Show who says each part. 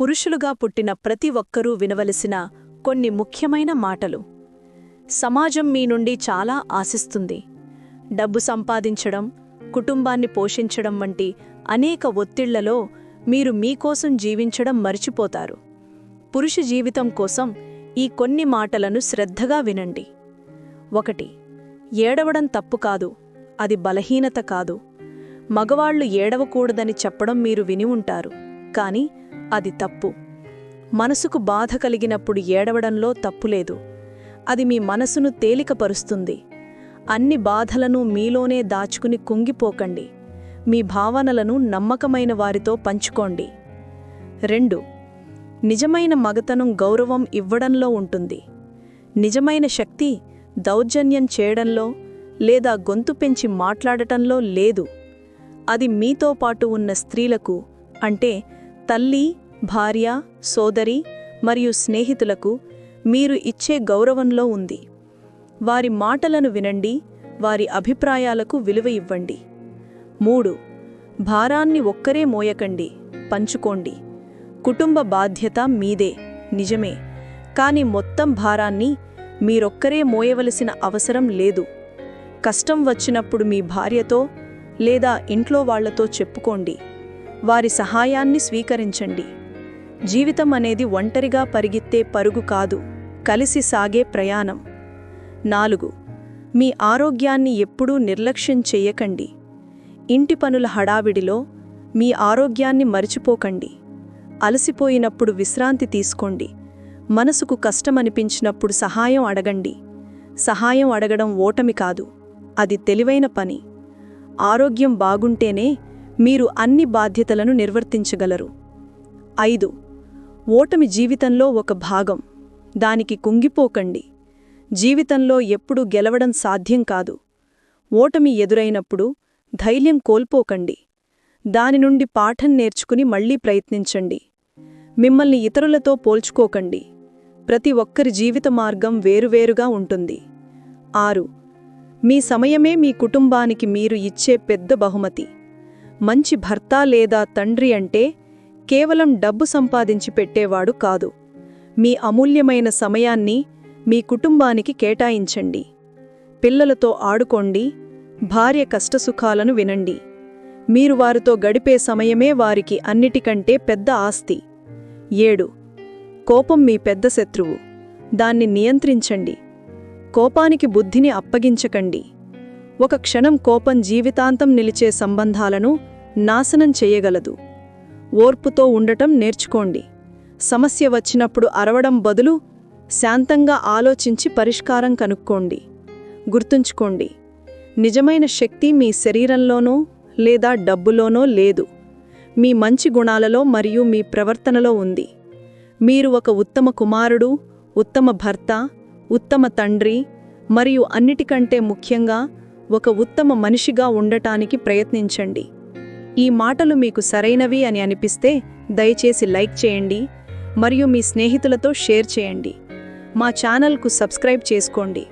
Speaker 1: పురుషులుగా పుట్టిన ప్రతి ఒక్కరూ వినవలసిన కొన్ని ముఖ్యమైన మాటలు. సమాజం మీ నుండి చాలా ఆశిస్తుంది. డబ్బు సంపాదించడం కుటుంబాన్ని పోషించడం వంటి అనేక ఒత్తిళ్ళలో మీరు మీకోసం జీవించడం మర్చిపోతారు. పురుష జీవితం కోసం ఈ కొన్ని మాటలను శ్రద్ధగా వినండి. ఒకటి ఏడవడం తప్పు కాదు అది బలహీనత కాదు. మగవాళ్ళు ఏడవకూడదని చెప్పడం మీరు విని ఉంటారు. కానీ అది తప్పు. మనసుకు బాధ కలిగినప్పుడు ఏడవడంలో తప్పులేదు అది మీ మనసును తేలికపరుస్తుంది. అన్ని బాధలను మీలోనే దాచుకుని కుంగిపోకండి. మీ భావనలను నమ్మకమైన వారితో పంచుకోండి. రెండు నిజమైన మగతనం గౌరవం ఇవ్వడంలో ఉంటుంది. నిజమైన శక్తి దౌర్జన్యం చేయడంలో లేదా గొంతు పెంచి మాట్లాడటంలో లేదు. అది మీతో పాటు ఉన్న స్త్రీలకు అంటే తల్లి భార్య సోదరి మరియు స్నేహితులకు మీరు ఇచ్చే గౌరవంలో ఉంది. వారి మాటలను వినండి వారి అభిప్రాయాలకు విలువ ఇవ్వండి. మూడు భారాన్ని ఒక్కరే మోయకండి పంచుకోండి. కుటుంబ బాధ్యత మీదే నిజమే. కాని మొత్తం భారాన్ని మీరొక్కరే మోయవలసిన అవసరం లేదు. కష్టం వచ్చినప్పుడు మీ భార్యతో లేదా ఇంట్లో వాళ్ళతో చెప్పుకోండి. వారి సహాయాన్ని స్వీకరించండి. జీవితం అనేది ఒంటరిగా పరిగెత్తే పరుగు కాదు కలిసి సాగే ప్రయాణం. నాలుగు మీ ఆరోగ్యాన్ని ఎప్పుడూ నిర్లక్ష్యం చెయ్యకండి ఇంటి పనుల హడావిడిలో మీ ఆరోగ్యాన్ని మరిచిపోకండి. అలసిపోయినప్పుడు విశ్రాంతి తీసుకోండి. మనసుకు కష్టమనిపించినప్పుడు సహాయం అడగండి. సహాయం అడగడం ఓటమి కాదు అది తెలివైన పని. ఆరోగ్యం బాగుంటేనే మీరు అన్ని బాధ్యతలను నిర్వర్తించగలరు. ఐదు ఓటమి జీవితంలో ఒక భాగం. దానికి కుంగిపోకండి. జీవితంలో ఎప్పుడూ గెలవడం సాధ్యం కాదు. ఓటమి ఎదురైనప్పుడు ధైర్యం కోల్పోకండి. దాని నుండి పాఠం నేర్చుకుని మళ్ళీ ప్రయత్నించండి. మిమ్మల్ని ఇతరులతో పోల్చుకోకండి. ప్రతి ఒక్కరి జీవిత మార్గం వేరువేరుగా ఉంటుంది. ఆరు. మీ సమయమే మీ కుటుంబానికి మీరు ఇచ్చే పెద్ద బహుమతి. మంచి భర్త లేదా తండ్రి అంటే కేవలం డబ్బు సంపాదించి పెట్టేవాడు కాదు. మీ అమూల్యమైన సమయాన్ని మీ కుటుంబానికి కేటాయించండి. పిల్లలతో ఆడుకోండి భార్య కష్టసుఖాలను వినండి. మీరు వారితో గడిపే సమయమే వారికి అన్నిటికంటే పెద్ద ఆస్తి. ఏడు కోపం మీ పెద్ద శత్రువు. దాన్ని నియంత్రించండి. కోపానికి బుద్ధిని అప్పగించకండి. ఒక క్షణం కోపం జీవితాంతం నిలిచే సంబంధాలను నాశనం చేయగలదు. ఓర్పుతో ఉండటం నేర్చుకోండి. సమస్య వచ్చినప్పుడు అరవడం బదులు శాంతంగా ఆలోచించి పరిష్కారం కనుక్కోండి. గుర్తుంచుకోండి నిజమైన శక్తి మీ శరీరంలోనో లేదా డబ్బులోనో లేదు. మీ మంచి గుణాలలో మరియు మీ ప్రవర్తనలో ఉంది. మీరు ఒక ఉత్తమ కుమారుడు ఉత్తమ భర్త ఉత్తమ తండ్రి మరియు అన్నిటికంటే ముఖ్యంగా ఒక ఉత్తమ మనిషిగా ఉండటానికి ప్రయత్నించండి. ఈ మాటలు మీకు సరైనవి అని అనిపిస్తే దయచేసి లైక్ చేయండి మరియు మీ స్నేహితులతో షేర్ చేయండి. మా ఛానల్కు సబ్స్క్రైబ్ చేసుకోండి.